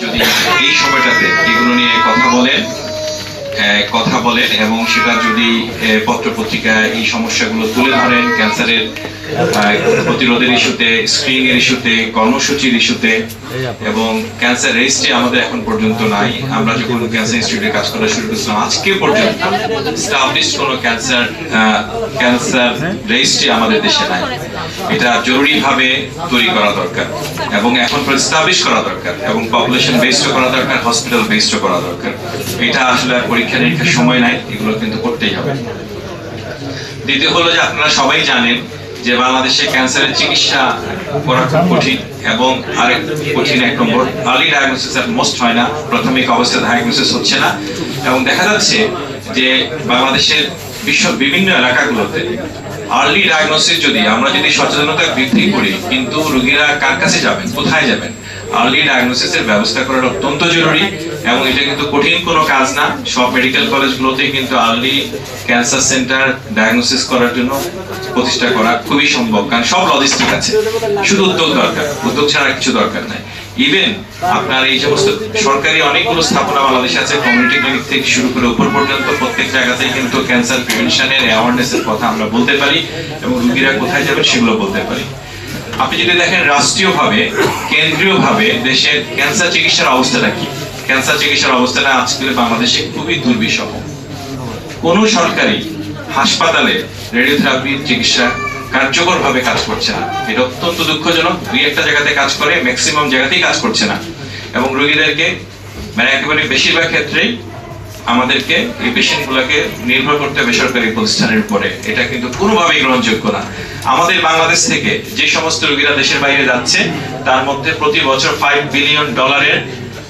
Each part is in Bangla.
যদি এই সময়টাতে এগুলো নিয়ে কথা বলেন আহ, কথা বলেন এবং সেটা যদি পত্র পত্রিকায় এই সমস্যাগুলো তুলে ধরেন ক্যান্সারের প্রতিরোধের ইস্যুতে স্ক্রিনিং এর ইস্যুতে, কর্মসূচির ইস্যুতে এবং ক্যান্সার রেজিস্ট্রি আমাদের এখন পর্যন্ত নাই। আমরা যখন ক্যান্সার ইনস্টিটিউটে কাজ করা শুরু করেছিলাম, আজকে পর্যন্ত স্টাবলিশ কোনো ক্যান্সার ক্যান্সার রেজিস্ট্রি আমাদের দেশে নাই। এটা জরুরিভাবে তৈরি করা দরকার এবং এখন স্টাবলিশ করা দরকার এবং পপুলেশন বেসড করা দরকার হসপিটাল বেসড করা দরকার। এটা আসলে পরীক্ষা নিরীক্ষার সময় নাই, এগুলো কিন্তু করতেই হবে। দ্বিতীয় হলো যে আপনারা সবাই জানেন যে বাংলাদেশে ক্যান্সারের চিকিৎসা করা খুব কঠিন এবং আরেক কঠিন এক নম্বর আর্লি ডায়াগনোসিস আর মোস্ট হয় না, প্রাথমিক অবস্থায় ডায়াগনোসিস হচ্ছে না। এবং দেখা যাচ্ছে যে বাংলাদেশের বিশ্ব বিভিন্ন এলাকাগুলোতে আর্লি ডায়াগনোসিস যদি, আমরা যদি সচেতনতা বৃদ্ধি করি, কিন্তু রোগীরা কার কাছে যাবেন, কোথায় যাবেন? আর্লি ডায়াগনোসিসের ব্যবস্থা করা অত্যন্ত জরুরি, এবং এটা কিন্তু কঠিন কোনো কাজ না। সব মেডিকেল কলেজগুলোতে কিন্তু আর্লি ক্যান্সার সেন্টার ডায়াগনোসিস করার জন্য প্রতিষ্ঠা করা খুবই সম্ভব, কারণ সব লজিস্টিক আছে। শুধু উদ্যোগ দরকার, উদ্যোগ ছাড়া কিছু দরকার নাই। ইভেন আপনার এই সমস্ত সরকারি অনেকগুলো স্থাপনা বাংলাদেশে আছে কমিউনিটি ক্লিনিক থেকে শুরু করে উপর পর্যন্ত প্রত্যেক জায়গাতেই কিন্তু ক্যান্সার প্রিভেনশনের অ্যাওয়ারনেসের কথা আমরা বলতে পারি এবং রোগীরা কোথায় যাবেন সেগুলো বলতে পারি। আপনি যদি দেখেন রাষ্ট্রীয়ভাবে, কেন্দ্রীয়ভাবে দেশের ক্যান্সার চিকিৎসার অবস্থাটা কি? ক্যান্সার চিকিৎসার অবস্থাটা আজকে বাংলাদেশে খুবই দুর্বিষহ। কোনো সরকারি হাসপাতালে রেডিওথেরাপির চিকিৎসা কার্যকরভাবে কাজ করছে না। এটা অত্যন্ত দুঃখজনক। দুই একটা জায়গাতে কাজ করে ম্যাক্সিমাম জায়গাতেই কাজ করছে না। এবং রোগীদেরকে মানে একেবারে বেশিরভাগ ক্ষেত্রেই আমাদেরকে এই পেশেন্টগুলোকে নির্ভর করতে বেসরকারি প্রতিষ্ঠানের উপরে। এটা কিন্তু কোনোভাবেই গ্রহণযোগ্য না। আমাদের বাংলাদেশ থেকে যে সমস্ত রোগীরা দেশের বাইরে যাচ্ছে, তার মধ্যে প্রতি বছর ফাইভ বিলিয়ন ডলারের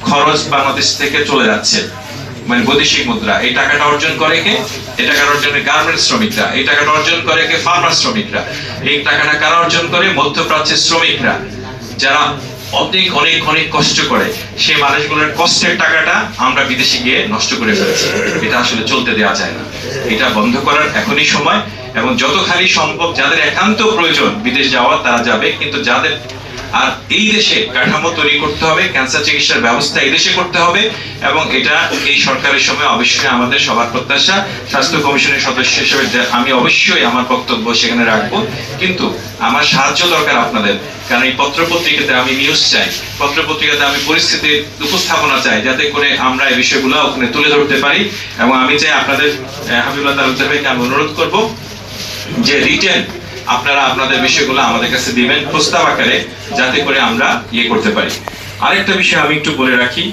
খরচ বাংলাদেশ থেকে চলে যাচ্ছে। মানে বৈদেশিক মুদ্রা, এই টাকাটা অর্জন করে কে? এই টাকাটা অর্জন করে গার্মেন্টস শ্রমিকরা, এই টাকাটা অর্জন করে কে? ফার্মার শ্রমিকরা। এই টাকাটা কারা অর্জন করে? মধ্যপ্রাচ্যের শ্রমিকরা। যারা অনেক অনেক অনেক কষ্ট করে, সেই মানুষগুলোর কষ্টের টাকাটা আমরা বিদেশে গিয়ে নষ্ট করে ফেলেছি। এটা আসলে চলতে দেওয়া যায় না। এটা বন্ধ করার এখনই সময় এবং যত খালি সম্ভব যাদের একান্ত প্রয়োজন বিদেশ যাওয়া, তারা যাবে। কিন্তু যাদের আর এই দেশে কাঠামো তৈরি করতে হবে ক্যান্সার চিকিৎসার ব্যবস্থা এই দেশে করতে হবে এবং এটা এই সরকারের সময় অবশ্যই আমাদের সবার প্রত্যাশা। স্বাস্থ্য কমিশনের সদস্য হিসেবে আমি অবশ্যই আমার বক্তব্য সেখানে রাখব। কিন্তু আমার সাহায্য দরকার আপনাদের, কারণ এই পত্র পত্রিকাতে আমি নিউজ চাই। পত্র পত্রিকাতে আমি পরিস্থিতি উপস্থাপনা চাই, যাতে করে আমরা এই বিষয়গুলো ওখানে তুলে ধরতে পারি। এবং আমি চাই আপনাদের হাবিবুল্লাহ আমি অনুরোধ করব যে রিটেন আপনারা আপনাদের বিষয়গুলো আমাদের কাছে দিবেন, প্রস্তাব আকারে যাতে করে আমরা ইয়ে করতে পারি। আরেকটা বিষয় আমি একটু বলে রাখি